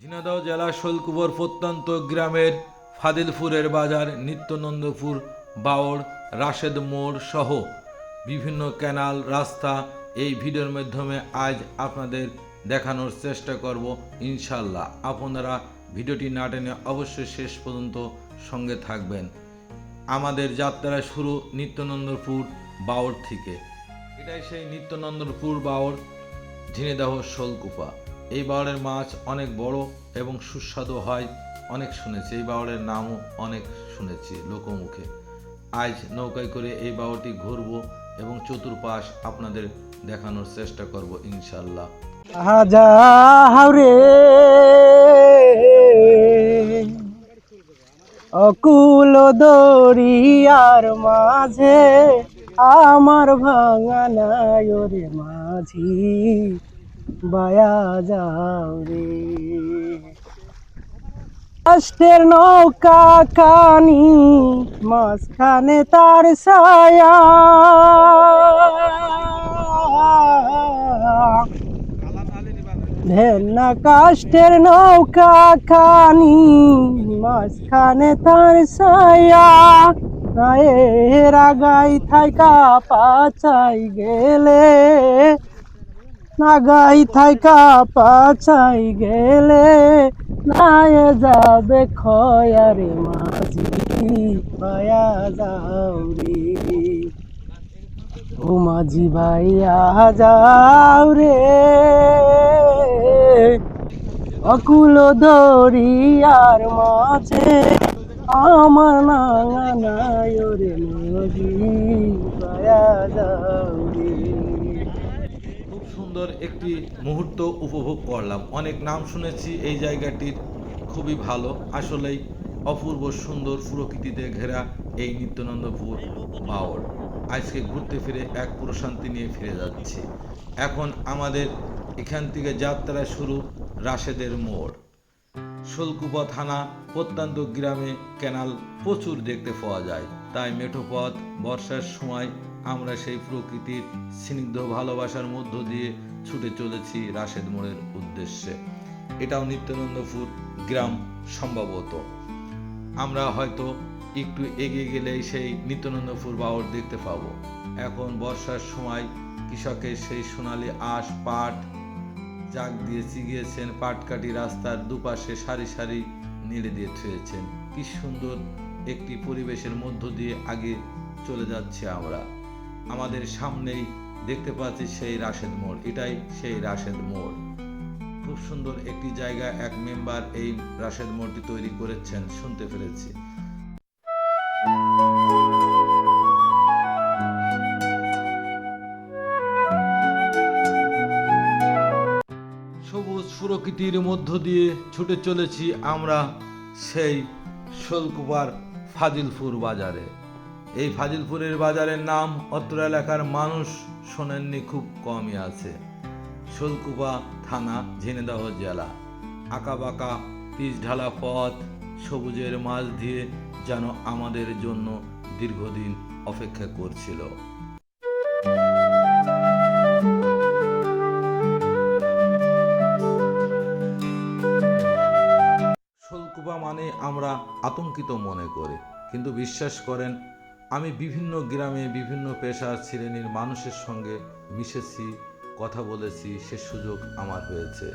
ঝিনাইদহ জেলা শৈলকুবর প্রত্যন্ত গ্রামের ফাদিলপুরের বাজার, নিত্যনন্দপুর বাওড় রাশেদ মোড় সহ বিভিন্ন ক্যানাল, রাস্তা এই ভিডিওর মাধ্যমে আজ আপনাদের দেখানোর চেষ্টা করব ইনশাল্লাহ আপনারা ভিডিওটি না টেনে অবশ্যই শেষ পর্যন্ত সঙ্গে থাকবেন। আমাদের যাত্রা শুরু নিত্যনন্দপুর বাওড় থেকে। এটাই সেই নিত্যনন্দপুর বাওড় ঝিনেদাহ শোলকুপা। এই বাওড়ের মাছ অনেক বড় এবং সুস্বাদু হয়, অনেক শুনেছি। এই বাওড়ের নামও অনেক শুনেছি লোকমুখে। আজ নৌকায় করে এই বাওড়টি ঘুরবো এবং চতুর্পাশ আপনাদের দেখানোর চেষ্টা করব ইনশাল্লাহ। হাজারে অকুল দরিয়ার মাঝে আমার ভাঙা নাই রে মাঝি। বায়া যাও রে। কষ্টের নৌকা কানি, মাঝখানে তার ছায়া। ভেন্না কাষ্টের নৌকা খানি মাঝখানে তার ছায়া। রায়ের আগাই থাইকা পাচাই গেলে নাগাই থাইকা পাচাই গেলে নায়ে যাবে খয়ারে মাঝি, পায়া যাও রে ও মাঝি ভাইয়া, যাও রে। অকুল দরিয়ার মাঝে আমার নাঙা নাই রে মাঝি ভাইয়া যাও সুন্দর একটি মুহূর্ত উপভোগ করলাম। অনেক নাম শুনেছি, এই জায়গাটির খুবই ভালো। আসলেই অপূর্ব সুন্দর প্রকৃতিতে ঘেরা এই নিত্যানন্দপুর বাওড় আজকে ঘুরতে ফিরে এক প্রশান্তি নিয়ে ফিরে যাচ্ছি। এখন আমাদের এখান থেকে যাত্রা শুরু রাশেদের মোড়। শোলকুপা থানা প্রত্যন্ত গ্রামে ক্যানাল প্রচুর দেখতে পাওয়া যায়। তাই মেঠো পথ, বর্ষার সময় আমরা সেই প্রকৃতির স্নিগ্ধ ভালোবাসার মধ্য দিয়ে ছুটে চলেছি রাশেদ মোড়ের উদ্দেশ্যে। এটাও নিত্যানন্দপুর গ্রাম সম্ভবত। আমরা হয়তো একটু এগিয়ে গেলেই সেই নিত্যানন্দপুর বাওর দেখতে পাবো। এখন বর্ষার সময় কৃষকের সেই সোনালি আঁশ, পাট জাগ দিয়ে চিগিয়েছেন পাটকাটি রাস্তার দুপাশে সারি সারি নেড়ে দিয়ে থুয়েছেন কি সুন্দর একটি পরিবেশের মধ্য দিয়ে আগে চলে যাচ্ছে আমরা। আমাদের সামনেই দেখতে পাচ্ছি সেই রাশেদ মোড়। এটাই সেই রাশেদ মোড়। খুব সুন্দর একটি জায়গা, এক মেম্বার এই রাশেদ মোড়টি তৈরি করেছেন, শুনতে পেরেছি। সবুজ প্রকৃতির মধ্য দিয়ে ছুটে চলেছি আমরা সেই শোলকুপার ফাজিলপুর বাজারে। এই ফাজিলপুরের বাজারের নাম অত্র এলাকার মানুষ শোনেননি, খুব কমই আছে। শোলকুপা থানা, ঝিনেদাহ জেলা। আঁকাবাঁকা পিচ ঢালা পথ, সবুজের মাঝ দিয়ে যেন আমাদের জন্য দীর্ঘদিন অপেক্ষা করছিল। মানে আমরা আতঙ্কিত মনে করি। কিন্তু বিশ্বাস করেন, আমি বিভিন্ন গ্রামে বিভিন্ন পেশার শ্রেণির মানুষের সঙ্গে মিশেছি, কথা বলেছি, সে সুযোগ আমার হয়েছে।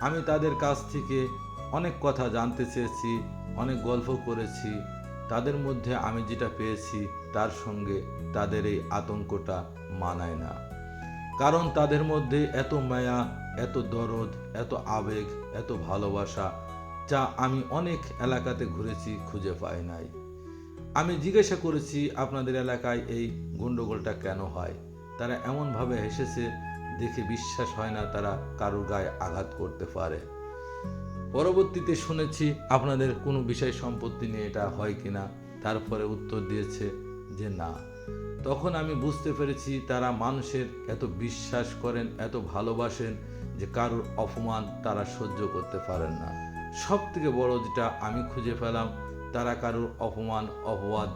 আমি তাদের কাছ থেকে অনেক কথা জানতে চেয়েছি, অনেক গল্প করেছি। তাদের মধ্যে আমি যেটা পেয়েছি, তার সঙ্গে তাদের এই আতঙ্কটা মানায় না। কারণ তাদের মধ্যে এত মায়া, এত দরদ, এত আবেগ, এত ভালোবাসা যা আমি অনেক এলাকাতে ঘুরেছি, খুঁজে পাই নাই। আমি জিজ্ঞাসা করেছি, আপনাদের এলাকায় এই গণ্ডগোলটা কেন হয়? তারা এমনভাবে হেসেছে, দেখে বিশ্বাস হয় না তারা কারোর গায়ে আঘাত করতে পারে। পরবর্তীতে শুনেছি, আপনাদের কোনো বিষয় সম্পত্তি নিয়ে এটা হয় কিনা তারপরে উত্তর দিয়েছে যে না। তখন আমি বুঝতে পেরেছি, তারা মানুষের এত বিশ্বাস করেন, এত ভালোবাসেন যে কারোর অপমান তারা সহ্য করতে পারেন না। সব থেকে বড় যেটা আমি খুঁজে পেলাম, তারা কারোর অপমান, অপবাদ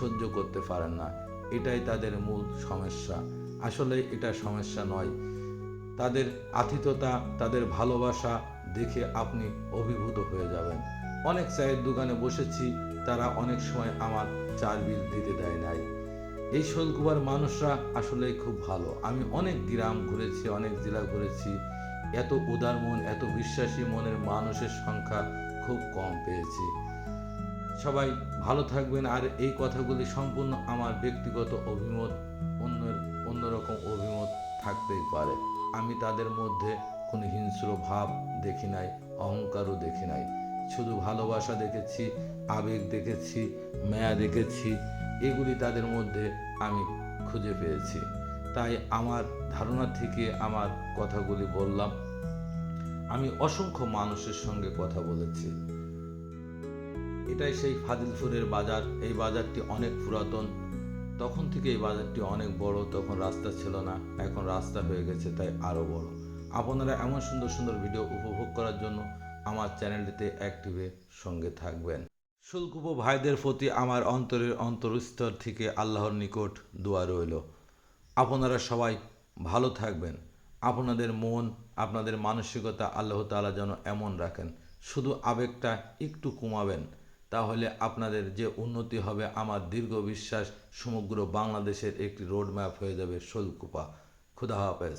সহ্য করতে পারেন না। এটাই তাদের মূল সমস্যা। আসলে এটা সমস্যা নয়। তাদের আতিথ্যতা, তাদের ভালোবাসা দেখে আপনি অভিভূত হয়ে যাবেন। অনেক চায়ের দোকানে বসেছি, তারা অনেক সময় আমার চার বিল দিতে দেয় নাই। এই শোলকুবার মানুষরা আসলে খুব ভালো। আমি অনেক গ্রাম ঘুরেছি, অনেক জেলা ঘুরেছি। এত উদার মন, এত বিশ্বাসী মনের মানুষের সংখ্যা খুব কম পেয়েছি। সবাই ভালো থাকবেন, আর এই কথাগুলি সম্পূর্ণ আমার ব্যক্তিগত অভিমত অন্য অন্যরকম অভিমত থাকতেই পারে। আমি তাদের মধ্যে কোনো হিংস্র ভাব দেখি নাই, অহংকারও দেখি নাই। শুধু ভালোবাসা দেখেছি, আবেগ দেখেছি, মায়া দেখেছি, এগুলি তাদের মধ্যে আমি খুঁজে পেয়েছি। তাই আমার ধারণা থেকে আমার কথাগুলি বললাম। আমি অসংখ্য মানুষের সঙ্গে কথা বলেছি। এটাই সেই ফাদিলপুরের বাজার। এই বাজারটি অনেক পুরাতন। তখন থেকে এই বাজারটি অনেক বড়। তখন রাস্তা ছিল না। এখন রাস্তা হয়ে গেছে, তাই আরও বড়। আপনারা এমন সুন্দর সুন্দর ভিডিও উপভোগ করার জন্য আমার চ্যানেলটিতে অ্যাক্টিভে সঙ্গে থাকবেন। শুল্কুপ ভাইদের প্রতি আমার অন্তরের অন্তরস্তর থেকে আল্লাহর নিকট দোয়া রইল। আপনারা সবাই ভালো থাকবেন। আপনাদের মন, আপনাদের মানসিকতা আল্লাহ তালা যেন এমন রাখেন। শুধু আবেগটা একটু কমাবেন, তাহলে আপনাদের যে উন্নতি হবে, আমার দীর্ঘ বিশ্বাস সমগ্র বাংলাদেশের একটি রোডম্যাপ হয়ে যাবে শোলকুপা। খুদা হাফেজ।